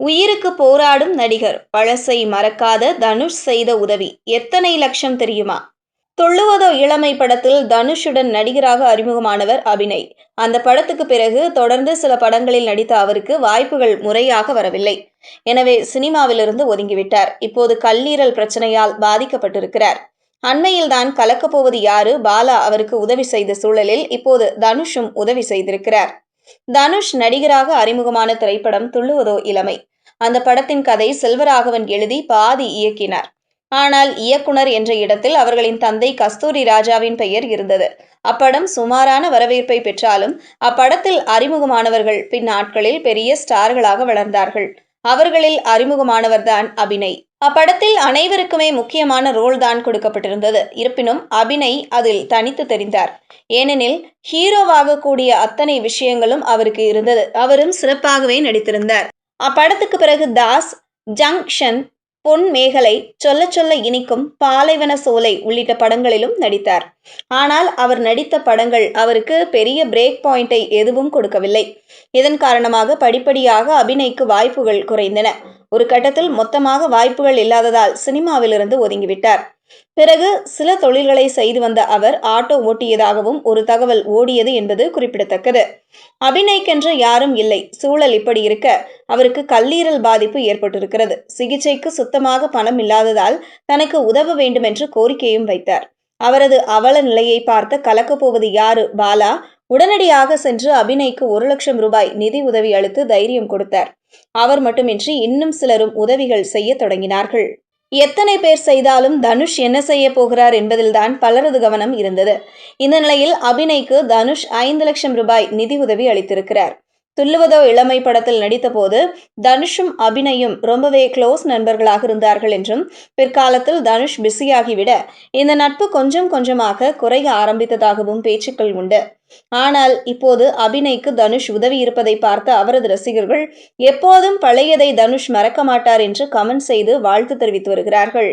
உயிருக்கு போராடும் நடிகர். பழசை மறக்காத தனுஷ் செய்த உதவி. எத்தனை லட்சம் தெரியுமா? தொள்ளுவதோ இளமை படத்தில் தனுஷுடன் நடிகராக அறிமுகமானவர் அபிநய். அந்த படத்துக்கு பிறகு தொடர்ந்து சில படங்களில் நடித்த அவருக்கு வாய்ப்புகள் முறையாக வரவில்லை. எனவே சினிமாவிலிருந்து ஒதுங்கிவிட்டார். இப்போது கல்லீரல் பிரச்சனையால் பாதிக்கப்பட்டிருக்கிறார். அண்மையில்தான் கலக்கப் போவது யாரு? பாலா அவருக்கு உதவி செய்த சூழலில் இப்போது தனுஷும் உதவி செய்திருக்கிறார். தனுஷ் நடிகராக அறிமுகமான திரைப்படம் துள்ளுவதோ இளமை. அந்த படத்தின் கதை செல்வராகவன் எழுதி பாதி இயக்கினார். ஆனால் இயக்குனர் என்ற இடத்தில் அவர்களின் தந்தை கஸ்தூரி ராஜாவின் பெயர் இருந்தது. அப்படம் சுமாரான வரவேற்பை பெற்றாலும் அப்படத்தில் அறிமுகமானவர்கள் பின் நாட்களில் பெரிய ஸ்டார்களாக வளர்ந்தார்கள். அவர்களில் அறிமுகமானவர்தான் அபிநய். அப்படத்தில் அனைவருக்குமே முக்கியமான ரோல் தான் கொடுக்கப்பட்டிருந்தது. இருப்பினும் அபிநய் அதில் தனித்து தெரிந்தார். ஏனெனில் ஹீரோவாக கூடிய அத்தனை விஷயங்களும் அவருக்கு இருந்தது. அவரும் சிறப்பாகவே நடித்திருந்தார். அப்படத்துக்கு பிறகு தாஸ் ஜங்ஷன் பொன் மேகலை சொல்ல சொல்ல இனிக்கும் பாலைவன சோலை உள்ளிட்ட படங்களிலும் நடித்தார். ஆனால் அவர் நடித்த படங்கள் அவருக்கு பெரிய பிரேக் பாயிண்டை எதுவும் கொடுக்கவில்லை. இதன் காரணமாக படிப்படியாக அபிநய்க்கு வாய்ப்புகள் குறைந்தன. ஒரு கட்டத்தில் மொத்தமாக வாய்ப்புகள் இல்லாததால் சினிமாவிலிருந்து ஒதுங்கிவிட்டார். பிறகு சில தொழில்களை செய்து வந்த அவர் ஆட்டோ ஓட்டியதாகவும் ஒரு தகவல் ஓடியது என்பது குறிப்பிடத்தக்கது. அபிநய்க்கென்று யாரும் இல்லை. சூழல் இப்படி இருக்க அவருக்கு கல்லீரல் பாதிப்பு ஏற்பட்டிருக்கிறது. சிகிச்சைக்கு சுத்தமாக பணம் இல்லாததால் தனக்கு உதவ வேண்டும் என்று கோரிக்கையும் வைத்தார். அவரது அவல நிலையை பார்த்த கலக்கப்போவது யாரு? பாலா உடனடியாக சென்று அபிநய்க்கு ஒரு லட்சம் ரூபாய் நிதி உதவி அளித்து தைரியம் கொடுத்தார். அவர் மட்டுமின்றி இன்னும் சிலரும் உதவிகள் செய்ய தொடங்கினார்கள். எத்தனை பேர் செய்தாலும் தனுஷ் என்ன செய்ய போகிறார் என்பதில்தான் பலரது கவனம் இருந்தது. இந்த நிலையில் அபிநய்க்கு தனுஷ் ஐந்து லட்சம் ரூபாய் நிதி உதவி அளித்திருக்கிறார். துள்ளுவதோ இளமை படத்தில் நடித்தபோது தனுஷும் அபிநயும் ரொம்பவே க்ளோஸ் நண்பர்களாக இருந்தார்கள் என்றும் பிற்காலத்தில் தனுஷ் பிஸியாகிவிட இந்த நட்பு கொஞ்சம் கொஞ்சமாக குறைய ஆரம்பித்ததாகவும் பேச்சுக்கள் உண்டு. ஆனால் இப்போது அபிநய்க்கு தனுஷ் உதவி இருப்பதை பார்த்த அவரது ரசிகர்கள் எப்போதும் பழையதை தனுஷ் மறக்க மாட்டார் என்று கமெண்ட் செய்து வாழ்த்து தெரிவித்து வருகிறார்கள்.